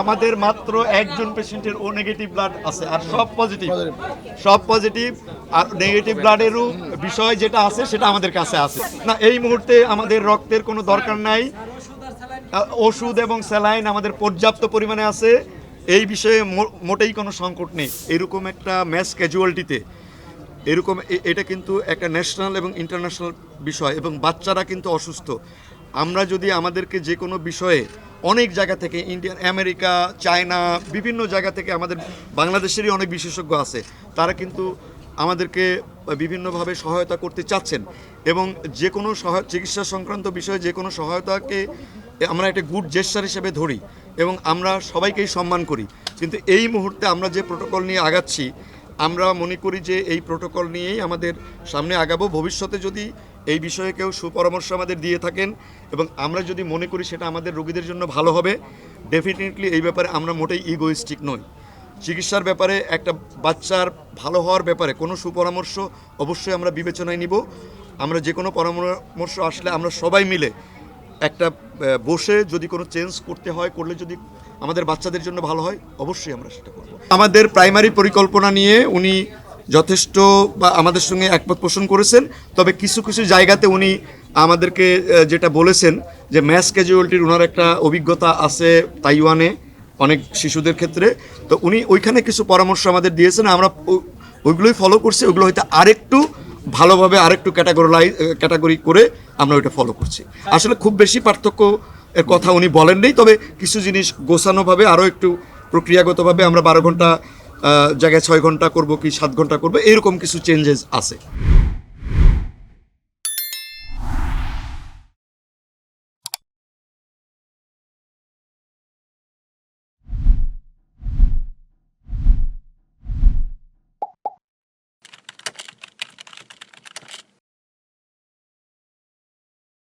আমাদের মাত্র একজন পেশেন্টের ও নেগেটিভ ব্লাড আছে আর সব পজিটিভ সব পজিটিভ আর নেগেটিভ ব্লাডেরও বিষয় যেটা আছে সেটা আমাদের কাছে আছে। না এই মুহূর্তে আমাদের রক্তের কোনো দরকার নাই। ওষুধ এবং স্যালাইন আমাদের পর্যাপ্ত পরিমাণে আছে। এই বিষয়ে মোটেই কোনো সংকট নেই। এরকম একটা ম্যাস ক্যাজুয়ালিটিতে এরকম এটা কিন্তু একটা ন্যাশনাল এবং ইন্টারন্যাশনাল বিষয় এবং বাচ্চারা কিন্তু অসুস্থ। আমরা যদি আমাদেরকে যে কোনো বিষয়ে অনেক জায়গা থেকে, ইন্ডিয়ান, আমেরিকা, চায়না, বিভিন্ন জায়গা থেকে আমাদের বাংলাদেশেরই অনেক বিশেষজ্ঞ আছে। তারা কিন্তু আমাদেরকে বিভিন্নভাবে সহায়তা করতে চাচ্ছেন এবং যে কোনো চিকিৎসা সংক্রান্ত বিষয়ে যে কোনো সহায়তাকে আমরা একটা গুড জেস্টার হিসেবে ধরি এবং আমরা সবাইকেই সম্মান করি। কিন্তু এই মুহূর্তে আমরা যে প্রোটোকল নিয়ে আগাচ্ছি আমরা মনে করি যে এই প্রোটোকল নিয়েই আমাদের সামনে আগাবো। ভবিষ্যতে যদি এই বিষয়ে কেউ সুপরামর্শ আমাদের দিয়ে থাকেন এবং আমরা যদি মনে করি সেটা আমাদের রোগীদের জন্য ভালো হবে ডেফিনেটলি এই ব্যাপারে আমরা মোটেই ইগোইস্টিক নই। চিকিৎসার ব্যাপারে একটা বাচ্চার ভালো হওয়ার ব্যাপারে কোনো সুপরামর্শ অবশ্যই আমরা বিবেচনায় নিব। আমরা যে কোনো পরামর্শ আসলে আমরা সবাই মিলে একটা বসে যদি কোনো চেঞ্জ করতে হয়, করলে যদি আমাদের বাচ্চাদের জন্য ভালো হয়, অবশ্যই আমরা সেটা করব। আমাদের প্রাইমারি পরিকল্পনা নিয়ে উনি যথেষ্ট বা আমাদের সঙ্গে একমত পোষণ করেছেন। তবে কিছু কিছু জায়গাতে উনি আমাদেরকে যেটা বলেছেন যে ম্যাস ক্যাজুয়ালিটির ওনার একটা অভিজ্ঞতা আছে তাইওয়ানে অনেক শিশুদের ক্ষেত্রে। তো উনি ওইখানে কিছু পরামর্শ আমাদের দিয়েছেন। আমরা ওইগুলোই ফলো করছি। ওইগুলো হয়তো আরেকটু ভালোভাবে আরেকটু ক্যাটাগরিলাই ক্যাটাগরি করে আমরা ওইটা ফলো করছি। আসলে খুব বেশি পার্থক্য এর কথা উনি বলেননি, তবে কিছু জিনিস গোছানোভাবে আরও একটু প্রক্রিয়াগতভাবে আমরা বারো ঘণ্টা জায়গায় ছয় ঘণ্টা করব কি সাত ঘণ্টা করব, এরকম কিছু চেঞ্জেস আছে।